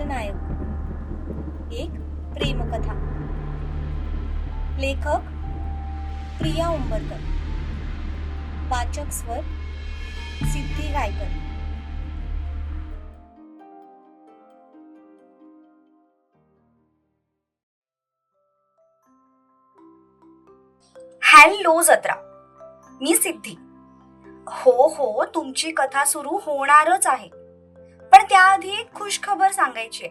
खलनायक एक प्रेमकथा. लेखक प्रिया उंबरकर. वाचक स्वर सिद्धी गायकर. हॅलो जत्रा. मी सिद्धी. हो हो तुमची कथा सुरू होणारच आहे. पण त्याआधी एक खुशखबर सांगायची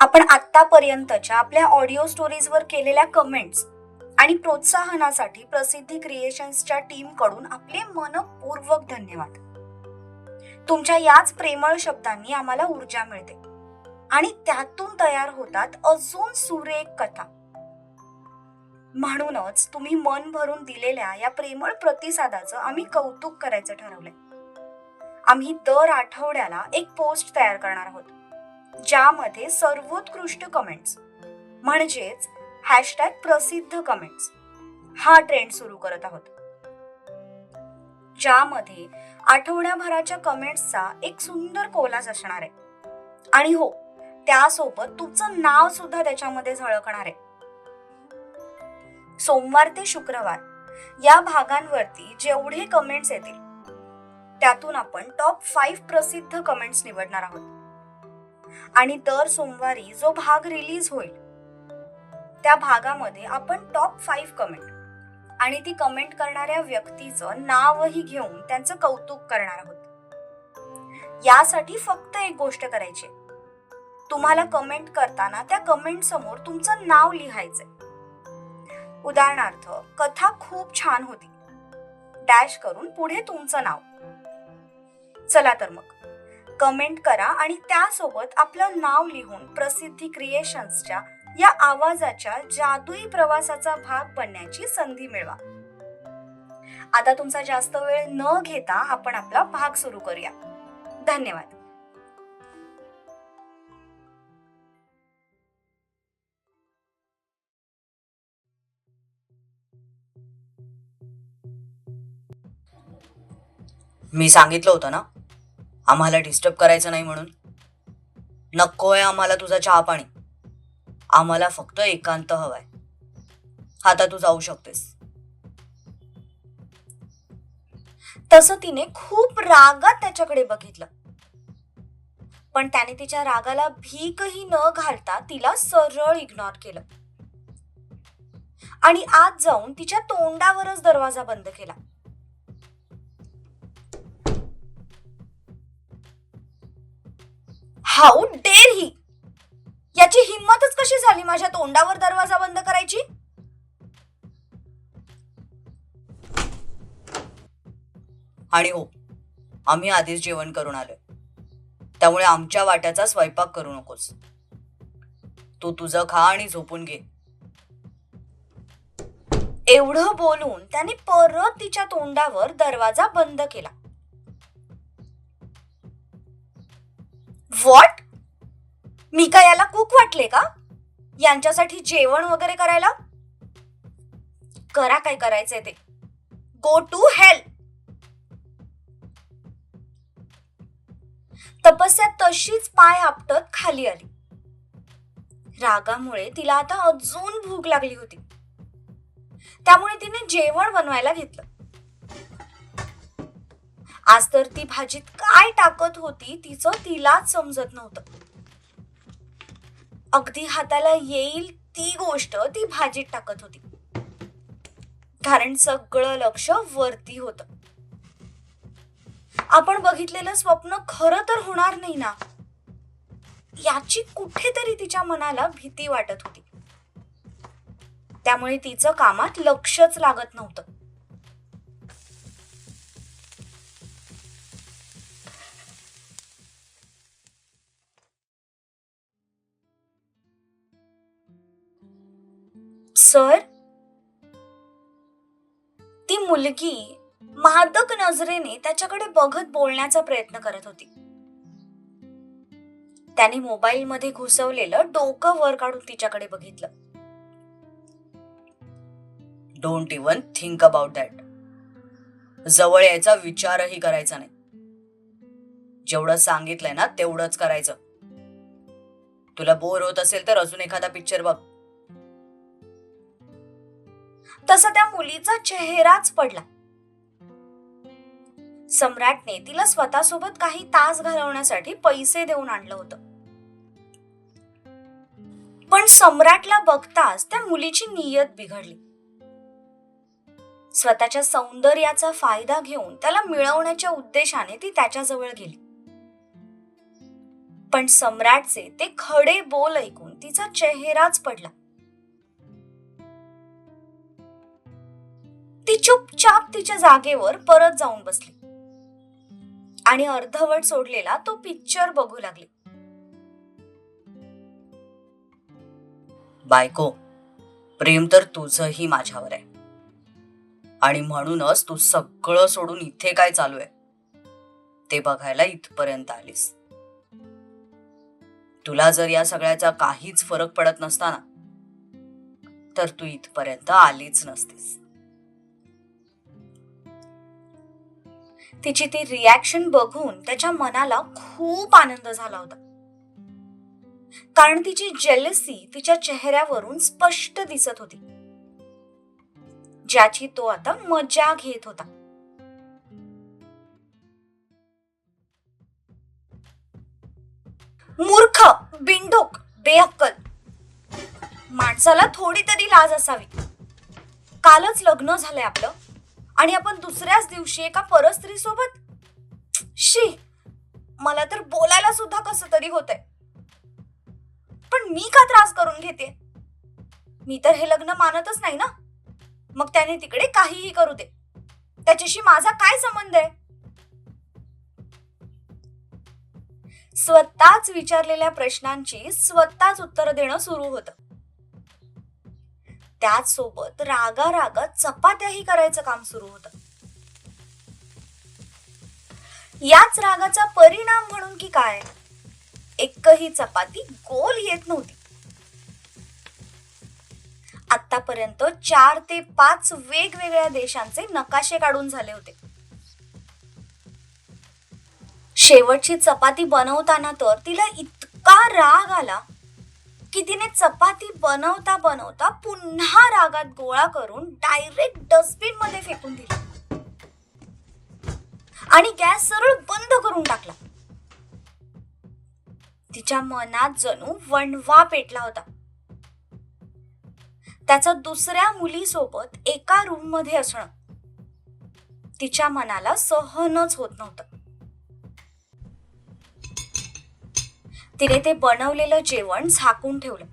आपण आतापर्यंतच्या आपल्या ऑडिओ स्टोरीजवर केलेल्या कमेंट्स आणि प्रोत्साहनासाठी प्रसिद्धी क्रिएशन्सच्या टीमकडून आपले मनपूर्वक धन्यवाद. तुमच्या याच प्रेमळ शब्दांनी आम्हाला ऊर्जा मिळते. आणि त्यातून तयार होतात अजून सुरेख कथा. म्हणूनच तुम्ही मन भरून दिलेल्या या प्रेमळ प्रतिसादाचं आम्ही कौतुक करायचं ठरवलंय. आम्ही दर आठवड्याला एक पोस्ट तयार करणार आहोत ज्यामध्ये सर्वोत्कृष्ट कमेंट्स म्हणजेच हॅशटॅग प्रसिद्ध कमेंट्स हा ट्रेंड सुरू करत आहोत. ज्यामध्ये आठवड्याभराच्या कमेंट्सचा एक सुंदर कोलाज असणार आहे. आणि हो त्यासोबत तुमचं नाव सुद्धा त्याच्यामध्ये झळकणार आहे. सोमवार ते शुक्रवार या भागांवरती जेवढे कमेंट्स येतील त्यातून आपण टॉप फाईव्ह प्रसिद्ध कमेंट्स निवडणार आहोत. आणि दर सोमवारी जो भाग रिलीज होईल त्या भागामध्ये आपण टॉप फाईव्ह कमेंट आणि ती कमेंट करणाऱ्या व्यक्तीचं नावही घेऊन त्यांचं कौतुक करणार आहोत. यासाठी फक्त एक गोष्ट करायची तुम्हाला कमेंट करताना त्या कमेंट समोर तुमचं नाव लिहायचंय. उदाहरणार्थ कथा खूप छान होती. डॅश करून पुढे तुमचं नाव. चला तर मग. कमेंट करा आणि त्यासोबत आपलं नाव लिहून प्रसिद्धी क्रिएशन्सच्या या आवाजाच्या जादुई प्रवासाचा भाग बनण्याची संधी मिळवा. आता तुमचा जास्त वेळ न घेता आपण आपला भाग सुरू करूया. धन्यवाद. मी सांगितलं होतं ना? आम्हाला डिस्टर्ब करायचं नाही म्हणून. नकोय आम्हाला तुझा चहा पाणी. आम्हाला फक्त एकांत हवाय. आता तू जाऊ शकतेस. तसं तिने खूप रागात त्याच्याकडे बघितलं. पण त्याने तिच्या रागाला भीकही न घालता तिला सरळ इग्नोर केलं. आणि आत जाऊन तिच्या तोंडावरच दरवाजा बंद केला. How dare he. याची हिंमतच कशी झाली माझ्या तोंडावर दरवाजा बंद करायची? आणि हो आम्ही आधीच जेवण करून आलोय. त्यामुळे आमच्या वाट्याचा स्वयंपाक करू नकोस. तू तुझं खा आणि झोपून घे. एवढं बोलून त्याने परत तिच्या तोंडावर दरवाजा बंद केला. व्हॉट मी का याला कुक वाटले का? यांच्यासाठी जेवण वगैरे करायला? करा काय करायचंय ते. गो टू हेल तपस्या तशीच पाय आपटत खाली आली. रागामुळे तिला आता अजून भूक लागली होती. त्यामुळे तिने जेवण बनवायला घेतलं. आज तर ती भाजीत काय टाकत होती तिचं तिलाच समजत नव्हतं. अगदी हाताला येईल ती गोष्ट ती भाजीत टाकत होती. कारण सगळं लक्ष वरती होतं. आपण बघितलेलं स्वप्न खरं तर होणार नाही ना? याची कुठेतरी तिच्या मनाला भीती वाटत होती. त्यामुळे तिचं कामात लक्षच लागत नव्हतं. सर? ती मुलगी मादक नजरेने त्याच्याकडे बघत बोलण्याचा प्रयत्न करत होती. त्याने मोबाईल मध्ये घुसवलेलं डोकं वर काढून तिच्याकडे बघितलं. Don't even think about that जवळ यायचा विचारही करायचा नाही. जेवढं सांगितलंय ना तेवढंच करायचं. तुला बोर होत असेल तर अजून एखादा पिक्चर बघ. तसा त्या मुलीचा चेहराच पडला. सम्राटने तिला स्वतःसोबत काही तास घालवण्यासाठी पैसे देऊन आणलं होतं. पण सम्राटला बघताच त्या मुलीची नियत बिघडली. स्वतःच्या सौंदर्याचा फायदा घेऊन त्याला मिळवण्याच्या उद्देशाने ती त्याच्याजवळ गेली. पण सम्राटचे ते खडे बोल ऐकून तिचा चेहराच पडला. ती चुपचाप तिच्या जागेवर परत जाऊन बसली. आणि अर्धवट सोडलेला तो पिक्चर बघू लागली. बायको प्रेम तर तुझंही माझ्यावर आहे. आणि म्हणूनच तू सगळं सोडून इथे काय चालू आहे? ते बघायला इथपर्यंत आलीस. तुला जर या सगळ्याचा काहीच फरक पडत नसताना तर तू इथपर्यंत आलीच नसतीस. तिची ती रिॲक्शन बघून त्याच्या मनाला खूप आनंद झाला होता. कारण तिची जेलसी तिच्या चेहऱ्यावरून स्पष्ट दिसत होती. ज्याची तो आता मजा घेत होता. मूर्ख बिंडोक बेअक्कल. माणसाला थोडी तरी लाज असावी. कालच लग्न झालंय आपलं. आणि आपण दुसऱ्याच दिवशी एका परस्त्री सोबत शी मला तर बोलायला सुद्धा कसं तरी होतंय. पण मी का त्रास करून घेते? मी तर हे लग्न मानतच नाही ना? मग त्याने तिकडे काहीही करू दे. त्याच्याशी माझा काय संबंध आहे? स्वतःच विचारलेल्या प्रश्नांची स्वतःच उत्तर देणं सुरू होतं. त्याचसोबत रागा रागा चपात्याही करायचं काम सुरू होतं. याच रागाचा परिणाम म्हणून की काय? एकही चपाती गोल येत नव्हती. आतापर्यंत चार ते पाच वेगवेगळ्या देशांचे नकाशे काढून झाले होते. शेवटची चपाती बनवताना तर तिला इतका राग आला की तिने चपाती बनवता बनवता पुन्हा रागात गोळा करून डायरेक्ट डस्टबिनमध्ये फेकून दिली. आणि गॅस सरळ बंद करून टाकला. तिच्या मनात जणू वणवा पेटला होता. त्याचं दुसऱ्या मुलीसोबत एका रूममध्ये असणं. तिच्या मनाला सहनच होत नव्हतं. तिने ते बनवलेलं जेवण झाकून ठेवलं.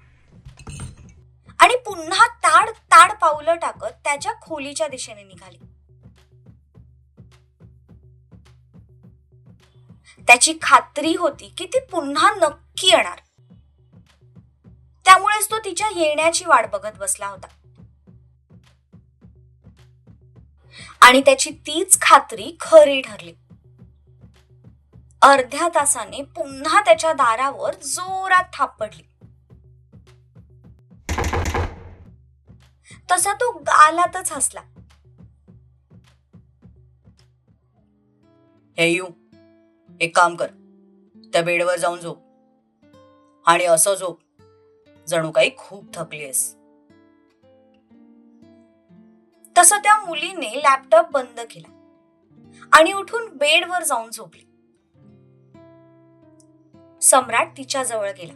आणि पुन्हा ताड ताड पावलं टाकत त्याच्या खोलीच्या दिशेने निघाली. त्याची खात्री होती की ती पुन्हा नक्की येणार. त्यामुळेच तो तिच्या येण्याची वाट बघत बसला होता. आणि त्याची तीच खात्री खरी ठरली. अर्ध्या तासाने पुन्हा त्याच्या दारावर जोरात थाप पडली. तसा तो गालातच हसला. हे यू एक काम कर. त्या बेडवर जाऊन झोप. आणि असं झोप जणू काही खूप थकलीस तसं त्या मुलीने लॅपटॉप बंद केला. आणि उठून बेडवर जाऊन झोपली. सम्राट तिच्या जवळ गेला.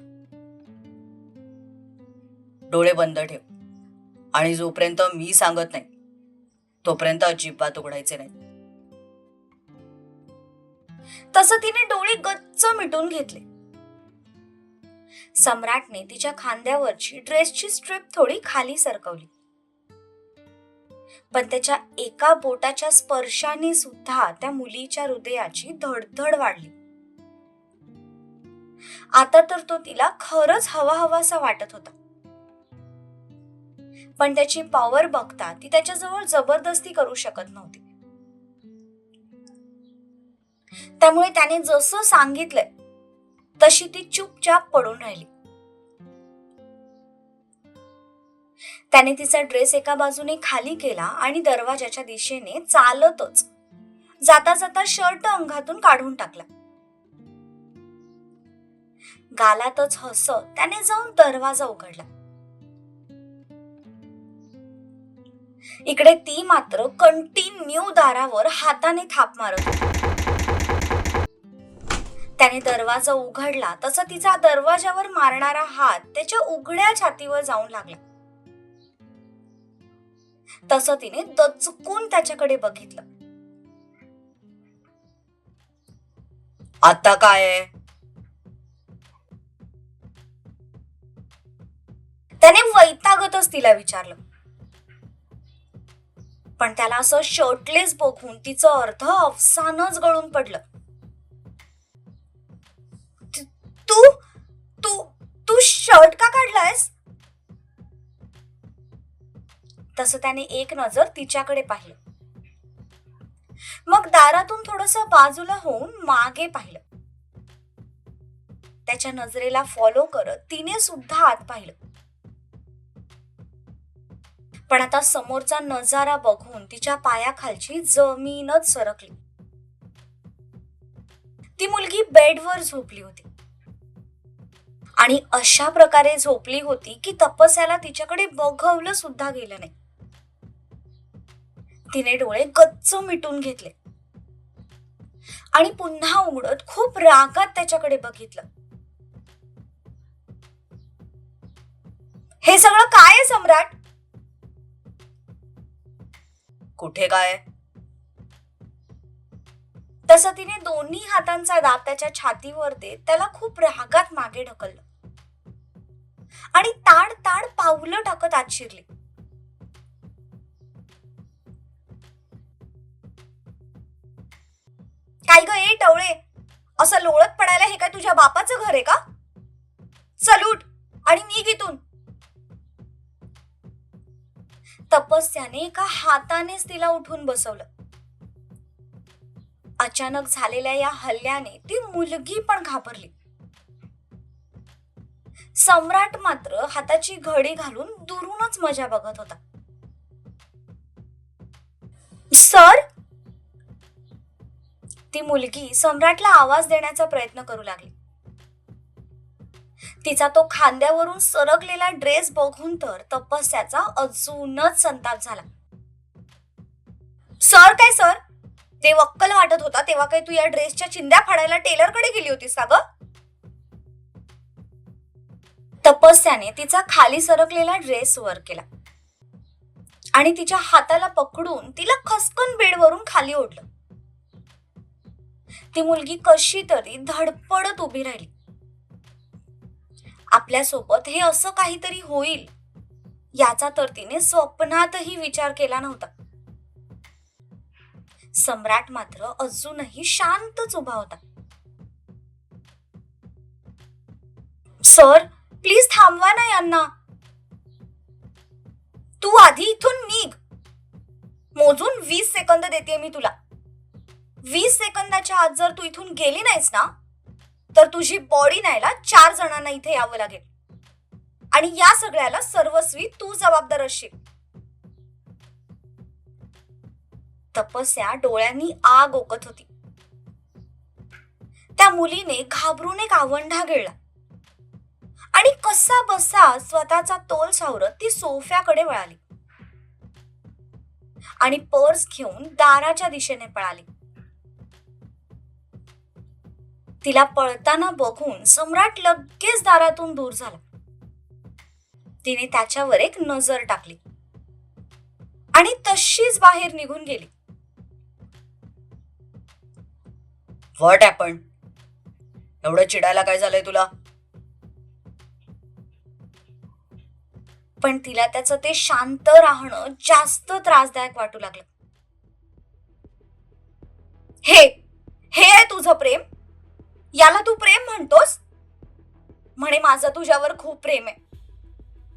डोळे बंद ठेव. आणि जोपर्यंत मी सांगत नाही तोपर्यंत अजिबात उघडायचे नाही. तसं तिने डोळे गच्च मिटून घेतले. सम्राटने तिच्या खांद्यावरची ड्रेसची स्ट्रिप थोडी खाली सरकवली. पण त्याच्या एका बोटाच्या स्पर्शाने सुद्धा त्या मुलीच्या हृदयाची धडधड वाढली. आता तर तो तिला खरंच हवा हवासा वाटत होता. पण त्याची पॉवर बघता ती त्याच्याजवळ जबरदस्ती करू शकत नव्हती. त्यामुळे त्याने जसं सांगितलंय तशी ती चुपचाप पडून राहिली. त्याने तिचा ड्रेस एका बाजूने खाली केला आणि दरवाजाच्या दिशेने चालतच जाता जाता शर्ट अंगातून काढून टाकला. गालातच हस त्याने जाऊन दरवाजा उघडला. इकडे ती मात्र कंटिन्यू दारावर हाताने थाप मारत त्याने दरवाजा उघडला तसा तिचा दरवाजावर मारणारा हात त्याच्या उघड्या छातीवर जाऊन लागला. तसं तिने दचकून त्याच्याकडे बघितलं. आता काय त्याने वैतागतच तिला विचारलं. पण त्याला असं शर्टलेस बघून तिचं अर्ध अफसानच गळून पडलं. तू- तू तू शर्ट का काढलायस? तसं त्याने एक नजर तिच्याकडे पाहिलं. मग दारातून थोडस बाजूला होऊन मागे पाहिलं. त्याच्या नजरेला फॉलो करत तिने सुद्धा आत पाहिलं. पण आता समोरचा नजारा बघून तिच्या पायाखालची जमीनच सरकली. ती मुलगी बेडवर झोपली होती. आणि अशा प्रकारे झोपली होती की तपस्याला तिच्याकडे बघवलं सुद्धा गेलं नाही. तिने डोळे गच्च मिटून घेतले. आणि पुन्हा उघडत खूप रागात त्याच्याकडे बघितलं. हे सगळं काय आहे सम्राट? कुठे काय तसं तिने दोन्ही हातांचा दाब त्याच्या छातीवर देत त्याला खूप रागात मागे ढकललं. आणि ताड ताड पावलं टाकत आत शिरली. काय ग ए टवळे असं लोळत पडायला हे काय तुझ्या बापाचं घर आहे का? चलूट आणि निघ इथून. तपस्याने एका हातानेच तिला उठून बसवलं. अचानक झालेल्या या हल्ल्याने ती मुलगी पण घाबरली. सम्राट मात्र हाताची घडी घालून दुरूनच मजा बघत होता. सर? ती मुलगी सम्राटला आवाज देण्याचा प्रयत्न करू लागली. तिचा तो खांद्यावरून सरकलेला ड्रेस बघून तर तपस्याचा अजूनच संताप झाला. सर काय सर? ते वक्कल वाटत होता तेव्हा काही तू या ड्रेसच्या चिंध्या फाडायला टेलरकडे गेली होतीस का ग? तपस्याने तिचा खाली सरकलेला ड्रेस वर केला. आणि तिच्या हाताला पकडून तिला खसकन बेडवरून खाली ओढलं. ती मुलगी कशी तरी धडपडत उभी राहिली. आपल्यासोबत हे असं काहीतरी होईल. याचा तर तिने स्वप्नातही विचार केला नव्हता. सम्राट मात्र अजूनही शांतच उभा होता. सर प्लीज थांबवा ना यांना. तू आधी इथून निघ. मोजून वीस सेकंद देते मी तुला. वीस सेकंदाच्या आत जर तू इथून गेली नाहीस ना तर तुझी बॉडी न्यायला चार जणांना इथे यावं लागेल. आणि या सगळ्याला सर्वस्वी तू जबाबदार असशील. तपस्या डोळ्यांनी आग ओकत होती. त्या मुलीने घाबरून एक आवंढा गिळला आणि कसा बसा स्वतःचा तोल सावरत ती सोफ्याकडे वळाली. आणि पर्स घेऊन दाराच्या दिशेने पळाली. तिला पळताना बघून सम्राट लगेच दारातून दूर झाला. तिने त्याच्यावर एक नजर टाकली. आणि तशीच बाहेर निघून गेली. व्हॉट हॅपन एवढं चिडायला काय झालंय तुला? पण तिला त्याचं ते शांत राहणं जास्त त्रासदायक वाटू लागलं. हे हे आहे तुझं प्रेम? याला तू प्रेम म्हणतोस? म्हणे माझं तुझ्यावर खूप प्रेम आहे.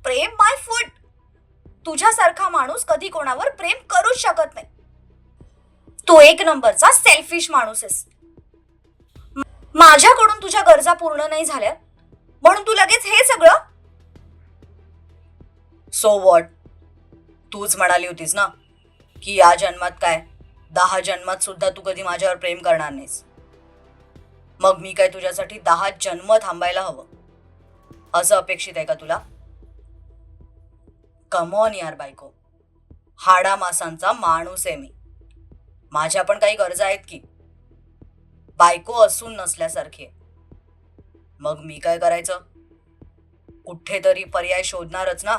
प्रेम माय फूट तुझ्यासारखा माणूस कधी कोणावर प्रेम करूच शकत नाही. तू एक नंबरचा सेल्फिश माणूस आहेस. माझ्याकडून तुझ्या गरजा पूर्ण नाही झाल्या. म्हणून तू लगेच हे सगळं? सो वॉट तूच म्हणाली होतीस ना की या जन्मात काय? दहा जन्मात सुद्धा तू कधी माझ्यावर प्रेम करणार नाहीस. मग मी काय तुझ्यासाठी दहा जन्म थांबायला हवं? असं अपेक्षित आहे का तुला? कमॉन यार बायको. हाडा मासांचा माणूस आहे मी. माझ्या पण काही गरजा आहेत की. बायको असून नसल्यासारखी मग मी काय करायचं? कुठेतरी पर्याय शोधणारच ना?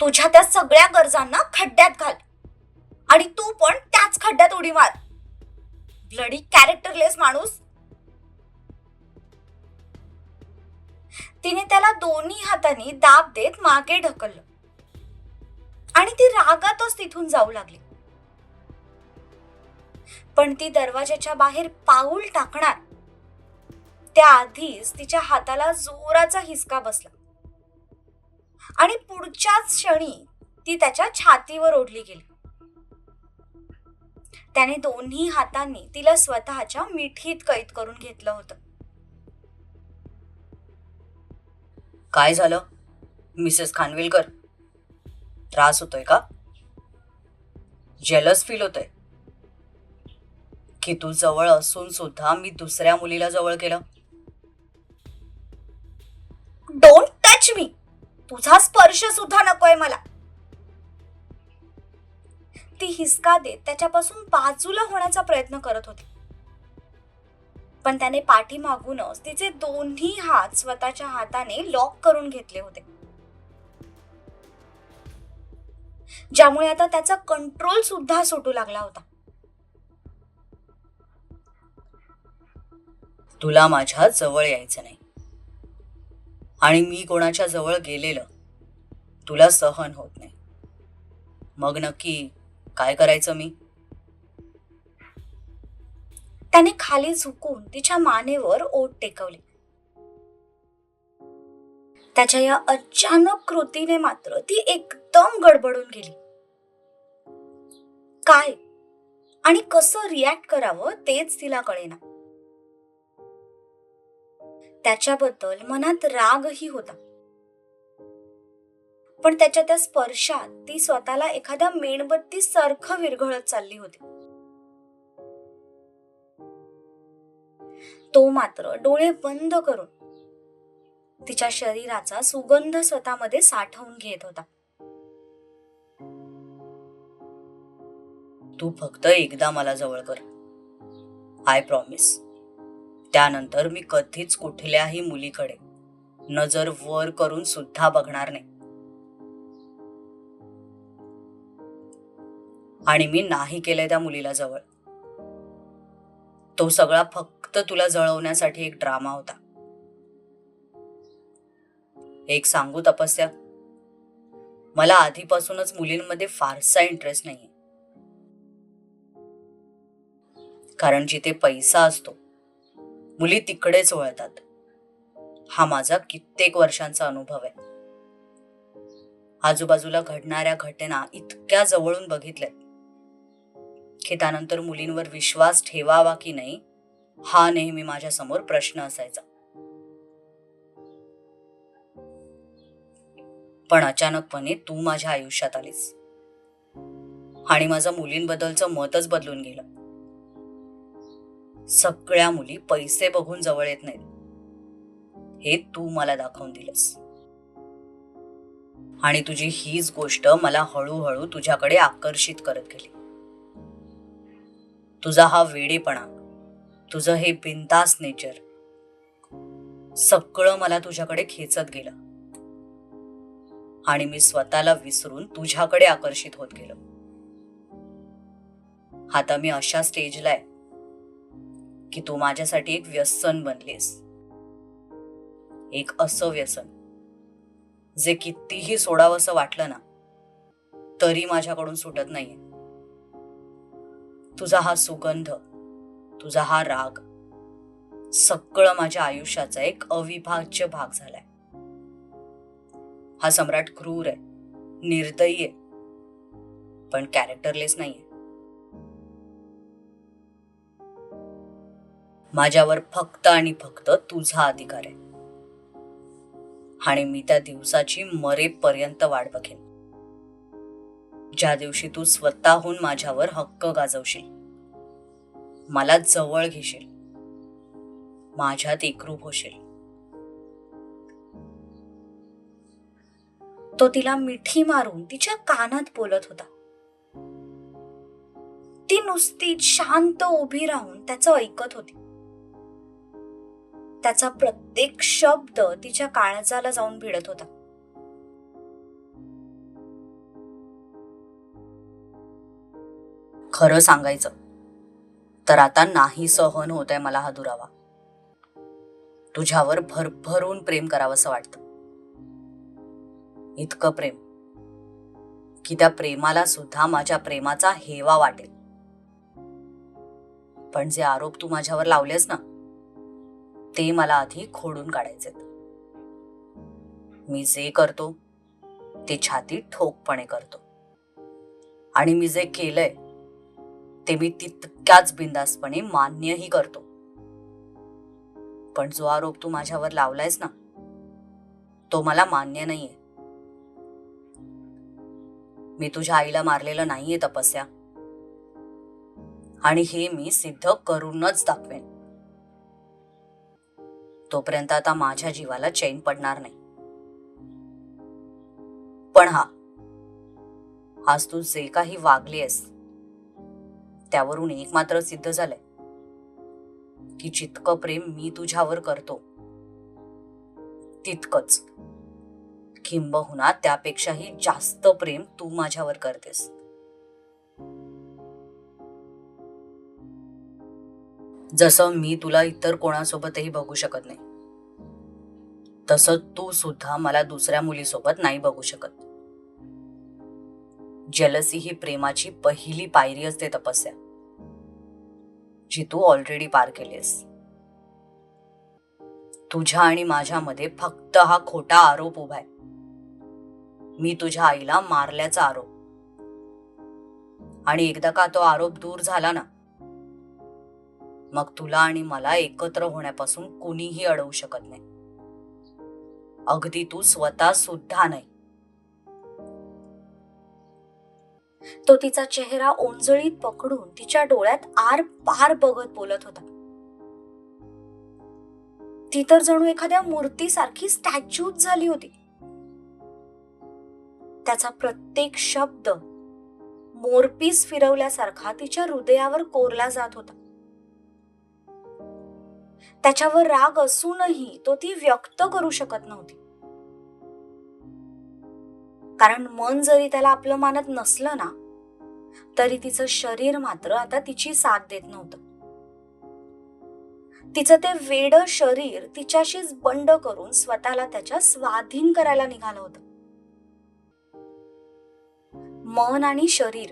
तुझ्या त्या सगळ्या गरजांना खड्ड्यात घाल. आणि तू पण त्याच खड्ड्यात उडी मार. ब्लडी कॅरेक्टरलेस माणूस. तिने त्याला दोन्ही हातांनी दाब देत मागे ढकललं. आणि ती रागातच तिथून जाऊ लागली. पण ती दरवाजाच्या बाहेर पाऊल टाकणार त्याआधीच तिच्या हाताला जोराचा हिसका बसला. आणि पुढच्याच क्षणी ती त्याच्या छातीवर ओढली गेली. त्याने दोन्ही हातांनी तिला स्वतःच्या मिठीत कैद करून घेतलं होतं. काय झालं? मिसेस खानविलकर? त्रास होतोय का? जेलस फील होतंय. की तू जवळ असून सुद्धा मी दुसऱ्या मुलीला जवळ केलं? डोंट टच मी तुझा स्पर्श सुद्धा नकोय मला. ती हिसका देत त्याच्यापासून बाजूला होण्याचा प्रयत्न करत होती. पण त्याने पाठीमागूनच तिचे दोन्ही हात स्वतःच्या हाताने लॉक करून घेतले होते. ज्यामुळे आता त्याचा कंट्रोल सुद्धा सुटू लागला होता. तुला माझ्या जवळ यायचं नाही. आणि मी कोणाच्या जवळ गेलेलं तुला सहन होत नाही. मग नक्की काय करायचं मी? त्याने खाली झुकून तिच्या मानेवर ओट टेकवले. त्याच्या या अचानक कृतीने मात्र ती एकदम गडबडून गेली. काय आणि कसं रिॲक्ट करावं तेच तिला कळेना. त्याच्याबद्दल मनात रागही होता. पण त्याच्या त्या स्पर्शात ती स्वतःला एखाद्या मेणबत्ती सारखं विरघळत चालली होती. तो मात्र डोळे बंद करून तिच्या शरीराचा सुगंध स्वतःमध्ये साठवून घेत होता. तू फक्त एकदा मला जवळ कर. आय प्रॉमिस त्यानंतर मी कधीच कुठल्याही मुलीकडे नजर वर करून सुद्धा बघणार नाही. आणि मी नाही केलंय त्या मुलीला जवळ. तो सगळा फक्त तुला जळवण्यासाठी एक ड्रामा होता. एक सांगू तपस्या. मला आधीपासूनच मुलींमध्ये फारसा इंटरेस्ट नाहीये. कारण जिथे पैसा असतो मुली तिकडेच वळतात. हा माझा कित्येक वर्षांचा अनुभव आहे. आजूबाजूला घडणाऱ्या घटना इतक्या जवळून बघितल्यात. की त्यानंतर मुलींवर विश्वास ठेवावा की नाही हा नेहमी माझ्यासमोर प्रश्न असायचा. पण अचानकपणे तू माझ्या आयुष्यात आलीस. आणि माझं मुलींबद्दलचं मतच बदलून गेलं. सगळ्या मुली पैसे बघून जवळ येत नाहीत. हे तू मला दाखवून दिलंस. आणि तुझी हीच गोष्ट मला हळूहळू तुझ्याकडे आकर्षित करत गेली. तुझा हा वेडेपणा तुझं हे बिनतास नेचर सगळं मला तुझ्याकडे खेचत गेलं. आणि मी स्वतःला विसरून तुझ्याकडे आकर्षित होत गेलो. आता मी अशा स्टेजला आहे की तू माझ्यासाठी एक व्यसन बनलीस. एक असं व्यसन जे कितीही सोडावंसं वाटलं ना तरी माझ्याकडून सुटत नाहीये. तुझा हा सुगंध तुझा हा राग सगळं माझ्या आयुष्याचा एक अविभाज्य भाग झालाय. हा सम्राट क्रूर आहे निर्दयी आहे पण कॅरेक्टरलेस नाहीये. माझ्यावर फक्त आणि फक्त तुझा अधिकार आहे. आणि मी त्या दिवसाची मरेपर्यंत वाट बघेन. ज्या दिवशी तू स्वतःहून माझ्यावर हक्क गाजवशील मला जवळ घेशील माझ्यात एकरूप होशील. तो तिला मिठी मारून तिच्या कानात बोलत होता. ती नुसती शांत उभी राहून त्याचं ऐकत होती. त्याचा प्रत्येक शब्द तिच्या काळजाला जाऊन भिडत होता. खरं सांगायचं तर आता नाही सहन होत आहे मला हा दुरावा. तुझ्यावर भरभरून प्रेम करावंसं वाटतं. इतकं प्रेम की त्या प्रेमाला सुद्धा माझ्या प्रेमाचा हेवा वाटेल. पण जे आरोप तू माझ्यावर लावलेस ना ते मला आधी खोडून काढायचे मी जे करतो ते छाती ठोकपणे करतो. आणि मी जे केलंय ते मी तितक्याच बिंदासपणे मान्यही करतो. पण जो आरोप तू माझ्यावर लावलायस ना तो मला मान्य नाहीये. मी तुझ्या आईला मारलेलं नाहीये तपस्या. आणि हे मी सिद्ध करूनच दाखवेन. तोपर्यंत आता माझ्या जीवाला चैन पडणार नाही. पण हा आज तू जे काही वागलीयस त्यावरून एक मात्र सिद्ध झालंय. की जितकं प्रेम मी तुझ्यावर करतो तितकंच. किंबहुना त्यापेक्षाही जास्त प्रेम तू माझ्यावर करतेस. जसं मी तुला इतर कोणासोबतही बघू शकत नाही तसं तू सुद्धा मला दुसऱ्या मुलीसोबत नाही बघू शकत. जलसी ही प्रेमाची पहिली पायरी असते तपस्या. जी तू ऑलरेडी पार केलीस. तुझ्या आणि माझ्यामध्ये फक्त हा खोटा आरोप उभा आहे. मी तुझ्या आईला मारल्याचा आरोप. आणि एकदा का तो आरोप दूर झाला ना मग तुला आणि मला एकत्र होण्यापासून कुणीही अडवू शकत नाही. अगदी तू स्वतः सुद्धा नाही. तो तिचा चेहरा ओंजळीत पकडून तिच्या डोळ्यात आर पार बघत बोलत होता. ती तर जणू एखाद्या मूर्तीसारखी स्टॅच्यूच झाली होती. त्याचा प्रत्येक शब्द मोरपीस फिरवल्यासारखा तिच्या हृदयावर कोरला जात होता. त्याच्यावर राग असूनही तो ती व्यक्त करू शकत नव्हती. कारण मन जरी त्याला आपलं मानत नसलं ना तरी तिचं शरीर मात्र आता तिची साथ देत नव्हतं. तिचं ते वेड शरीर तिच्याशीच बंड करून स्वतःला त्याच्या स्वाधीन करायला निघालं होतं. मन आणि शरीर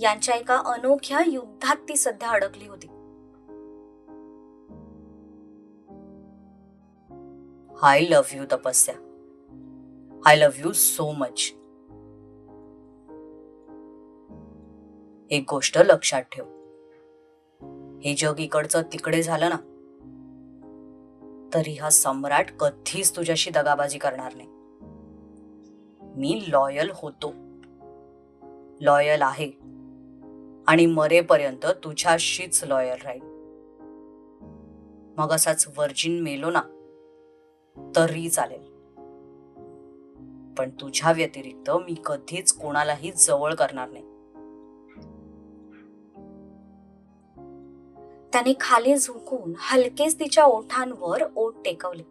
यांच्या एका अनोख्या युद्धात ती सध्या अडकली होती. I love you Tapasya. I love you so much एक गोष्ट लक्षात ठेव. हे जग इकडचं तिकडे झालं ना तरी हा सम्राट कधीच तुझ्याशी दगाबाजी करणार नाही. मी लॉयल होतो. लॉयल आहे. आणि मरेपर्यंत तुझ्याशीच लॉयल राहील मग असाच वर्जिन मेलो ना तरी चालेल. पण तुझ्या व्यतिरिक्त मी कधीच कोणालाही जवळ करणार नाही. त्याने खाली झुकून हलकेच तिच्या ओठांवर ओठ टेकवले.